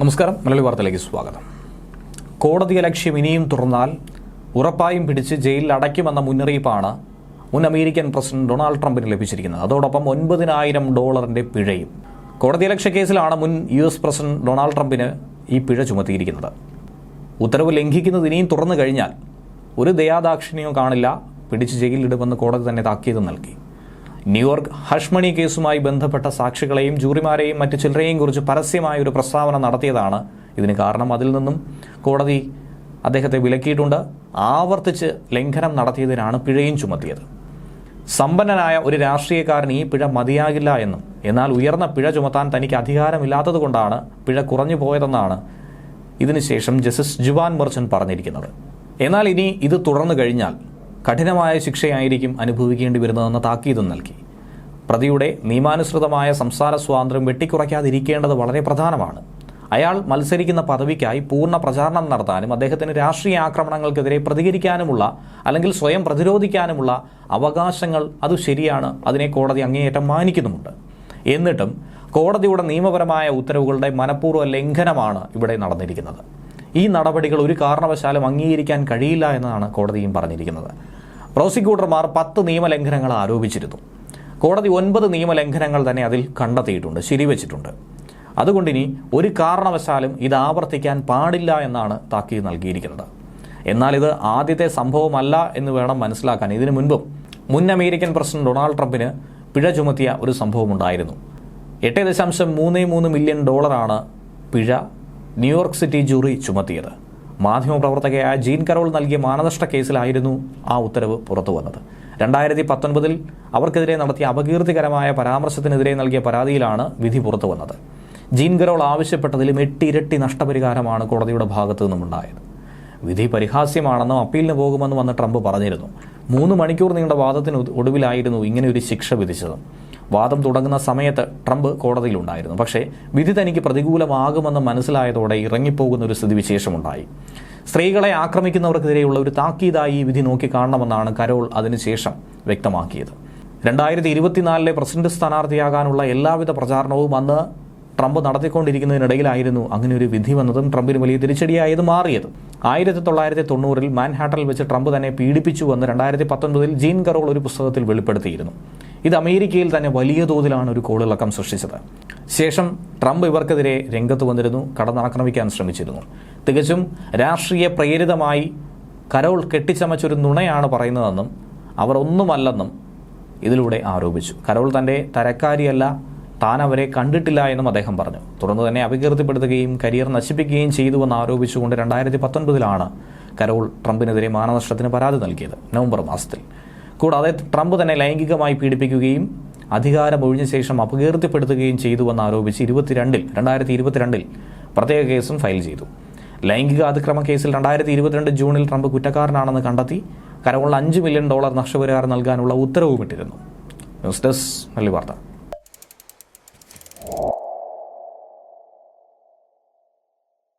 നമസ്കാരം. മലയാളി വാർത്തയിലേക്ക് സ്വാഗതം. കോടതി ലക്ഷ്യം ഇനിയും തുറന്നാൽ ഉറപ്പായും പിടിച്ച് ജയിലിൽ അടയ്ക്കുമെന്ന മുന്നറിയിപ്പാണ് മുൻ അമേരിക്കൻ പ്രസിഡന്റ് ഡൊണാൾഡ് ട്രംപിന് ലഭിച്ചിരിക്കുന്നത്. അതോടൊപ്പം ഒൻപതിനായിരം ഡോളറിന്റെ പിഴയും. കോടതി ലക്ഷ്യ കേസിലാണ് മുൻ യു എസ് പ്രസിഡന്റ് ഡൊണാൾഡ് ട്രംപിന് ഈ പിഴ ചുമത്തിയിരിക്കുന്നത്. ഉത്തരവ് ലംഘിക്കുന്നത് ഇനിയും തുറന്നു കഴിഞ്ഞാൽ ഒരു ദയാദാക്ഷിണ്യവും കാണില്ല. പിടിച്ച് ജയിലിലിടുമെന്ന് കോടതി തന്നെ താക്കീത് നൽകി. ന്യൂയോർക്ക് ഹഷ്മണി കേസുമായി ബന്ധപ്പെട്ട സാക്ഷികളെയും ജൂറിമാരെയും മറ്റു ചിലരെയും കുറിച്ച് പരസ്യമായ ഒരു പ്രസ്താവന നടത്തിയതാണ്. ഇതിന് കാരണം അതിൽ നിന്നും കോടതി അദ്ദേഹത്തെ വിലക്കിയിട്ടുണ്ട്. ആവർത്തിച്ച് ലംഘനം നടത്തിയതിനാണ് പിഴയും ചുമത്തിയത്. സമ്പന്നനായ ഒരു രാഷ്ട്രീയക്കാരൻ ഈ പിഴ മതിയാകില്ല എന്നും എന്നാൽ ഉയർന്ന പിഴ ചുമത്താൻ തനിക്ക് അധികാരമില്ലാത്തതുകൊണ്ടാണ് പിഴ കുറഞ്ഞു പോയതെന്നാണ് ഇതിനുശേഷം ജസ്റ്റിസ് ജുവാൻ മെർച്ചൻ പറഞ്ഞിരിക്കുന്നത്. എന്നാൽ ഇനി ഇത് തുടർന്നു കഴിഞ്ഞാൽ കഠിനമായ ശിക്ഷയായിരിക്കും അനുഭവിക്കേണ്ടി വരുന്നതെന്ന് താക്കീതും നൽകി. പ്രതിയുടെ നിയമാനുസൃതമായ സംസാര സ്വാതന്ത്ര്യം വെട്ടിക്കുറയ്ക്കാതിരിക്കേണ്ടത് വളരെ പ്രധാനമാണ്. അയാൾ മത്സരിക്കുന്ന പദവിക്കായി പൂർണ പ്രചാരണം നടത്താനും അദ്ദേഹത്തിന് രാഷ്ട്രീയ ആക്രമണങ്ങൾക്കെതിരെ പ്രതികരിക്കാനുമുള്ള അല്ലെങ്കിൽ സ്വയം പ്രതിരോധിക്കാനുമുള്ള അവകാശങ്ങൾ അത് ശരിയാണ് അതിനെ കോടതി അങ്ങേയറ്റം മാനിക്കുന്നുമുണ്ട്. എന്നിട്ടും കോടതിയുടെ നിയമപരമായ ഉത്തരവുകളുടെ മനഃപൂർവ ലംഘനമാണ് ഇവിടെ നടന്നിരിക്കുന്നത്. ഈ നടപടികൾ ഒരു കാരണവശാലും അംഗീകരിക്കാൻ കഴിയില്ല എന്നാണ് കോടതിയും പറഞ്ഞിരിക്കുന്നത്. പ്രോസിക്യൂട്ടർമാർ പത്ത് നിയമലംഘനങ്ങൾ ആരോപിച്ചിരുന്നു. കോടതി ഒൻപത് നിയമലംഘനങ്ങൾ തന്നെ അതിൽ കണ്ടെത്തിയിട്ടുണ്ട് ശരിവച്ചിട്ടുണ്ട്. അതുകൊണ്ടിനി ഒരു കാരണവശാലും ഇത് ആവർത്തിക്കാൻ പാടില്ല എന്നാണ് താക്കീത് നൽകിയിരിക്കുന്നത്. എന്നാൽ ഇത് ആദ്യത്തെ സംഭവമല്ല എന്ന് വേണം മനസ്സിലാക്കാൻ. ഇതിനു മുൻപും മുൻ അമേരിക്കൻ പ്രസിഡന്റ് ഡൊണാൾഡ് ട്രംപിന് പിഴ ചുമത്തിയ ഒരു സംഭവമുണ്ടായിരുന്നു എട്ട് ദശാംശം മൂന്ന് മൂന്ന് മില്യൺ ഡോളറാണ് പിഴ ന്യൂയോർക്ക് സിറ്റി ജൂറി ചുമത്തിയത്. മാധ്യമപ്രവർത്തകയായ ജീൻ കരോൾ നൽകിയ മാനനഷ്ട കേസിലായിരുന്നു ആ ഉത്തരവ് പുറത്തു വന്നത്. രണ്ടായിരത്തി പത്തൊൻപതിൽ അവർക്കെതിരെ നടത്തിയ അപകീർത്തികരമായ പരാമർശത്തിനെതിരെ നൽകിയ പരാതിയിലാണ് വിധി പുറത്തു വന്നത്. ജീൻ കരോൾ ആവശ്യപ്പെട്ടതിലും എട്ടിരട്ടി നഷ്ടപരിഹാരമാണ് കോടതിയുടെ ഭാഗത്തു നിന്നുമുണ്ടായത് വിധി പരിഹാസ്യമാണെന്നും അപ്പീലിന് പോകുമെന്നും അന്ന് ട്രംപ് പറഞ്ഞിരുന്നു. മൂന്ന് മണിക്കൂർ നീണ്ട വാദത്തിന് ഒടുവിലായിരുന്നു ഇങ്ങനെ ഒരു ശിക്ഷ വിധിച്ചത്. വാദം തുടങ്ങുന്ന സമയത്ത് ട്രംപ് കോടതിയിലുണ്ടായിരുന്നു. പക്ഷേ വിധി തനിക്ക് പ്രതികൂലമാകുമെന്ന് മനസ്സിലായതോടെ ഇറങ്ങിപ്പോകുന്ന ഒരു സ്ഥിതിവിശേഷമുണ്ടായി സ്ത്രീകളെ ആക്രമിക്കുന്നവർക്കെതിരെയുള്ള ഒരു താക്കീതായി ഈ വിധി നോക്കി കാണണമെന്നാണ് കരോൾ അതിനുശേഷം വ്യക്തമാക്കിയത്. രണ്ടായിരത്തി ഇരുപത്തിനാലിലെ പ്രസിഡന്റ് സ്ഥാനാർത്ഥിയാകാനുള്ള എല്ലാവിധ പ്രചാരണവും അന്ന് ട്രംപ് നടത്തിക്കൊണ്ടിരിക്കുന്നതിനിടയിലായിരുന്നു അങ്ങനെ ഒരു വിധി വന്നതും ട്രംപിന് വലിയ തിരിച്ചടിയായത് മാറിയത്. ആയിരത്തി തൊള്ളായിരത്തി തൊണ്ണൂറിൽ മാൻഹാട്ടനിൽ വെച്ച് ട്രംപ് തന്നെ പീഡിപ്പിച്ചുവെന്ന് രണ്ടായിരത്തി പത്തൊൻപതിൽ ജീൻ കറോൾ ഒരു പുസ്തകത്തിൽ വെളിപ്പെടുത്തിയിരുന്നു. ഇത് അമേരിക്കയിൽ തന്നെ വലിയ തോതിലാണ് ഒരു കോളിളക്കം സൃഷ്ടിച്ചത്. ശേഷം ട്രംപ് ഇവർക്കെതിരെ രംഗത്ത് വന്നിരുന്നു കടന്നാക്രമിക്കാൻ ശ്രമിച്ചിരുന്നു. തികച്ചും രാഷ്ട്രീയ പ്രേരിതമായി കരോൾ കെട്ടിച്ചമച്ചൊരു നുണയാണ് പറയുന്നതെന്നും അവർ ഒന്നുമല്ലെന്നും ഇതിലൂടെ ആരോപിച്ചു. കരോൾ തന്റെ തരക്കാരിയല്ല താൻ അവരെ കണ്ടിട്ടില്ല എന്നും അദ്ദേഹം പറഞ്ഞു. തുടർന്ന് തന്നെ അപകീർത്തിപ്പെടുത്തുകയും കരിയർ നശിപ്പിക്കുകയും ചെയ്തുവെന്ന് ആരോപിച്ചുകൊണ്ട് രണ്ടായിരത്തി പത്തൊൻപതിലാണ് കരോൾ ട്രംപിനെതിരെ മാനനഷ്ടത്തിന് പരാതി നൽകിയത് നവംബർ മാസത്തിൽ. കൂടാതെ ട്രംപ് തന്നെ ലൈംഗികമായി പീഡിപ്പിക്കുകയും അധികാരം ഒഴിഞ്ഞ ശേഷം അപകീർത്തിപ്പെടുത്തുകയും ചെയ്തുവെന്ന് ആരോപിച്ച് ഇരുപത്തിരണ്ടിൽ രണ്ടായിരത്തി ഇരുപത്തിരണ്ടിൽ പ്രത്യേക കേസും ഫയൽ ചെയ്തു. ലൈംഗിക അതിക്രമ കേസിൽ രണ്ടായിരത്തി ഇരുപത്തിരണ്ട് ജൂണിൽ ട്രംപ് കുറ്റക്കാരനാണെന്ന് കണ്ടെത്തി കരവുള്ള അഞ്ച് മില്യൺ ഡോളർ നഷ്ടപരിഹാരം നൽകാനുള്ള ഉത്തരവും ഇട്ടിരുന്നു ന്യൂസ് ഡെസ്ക് നല്ല വാർത്ത.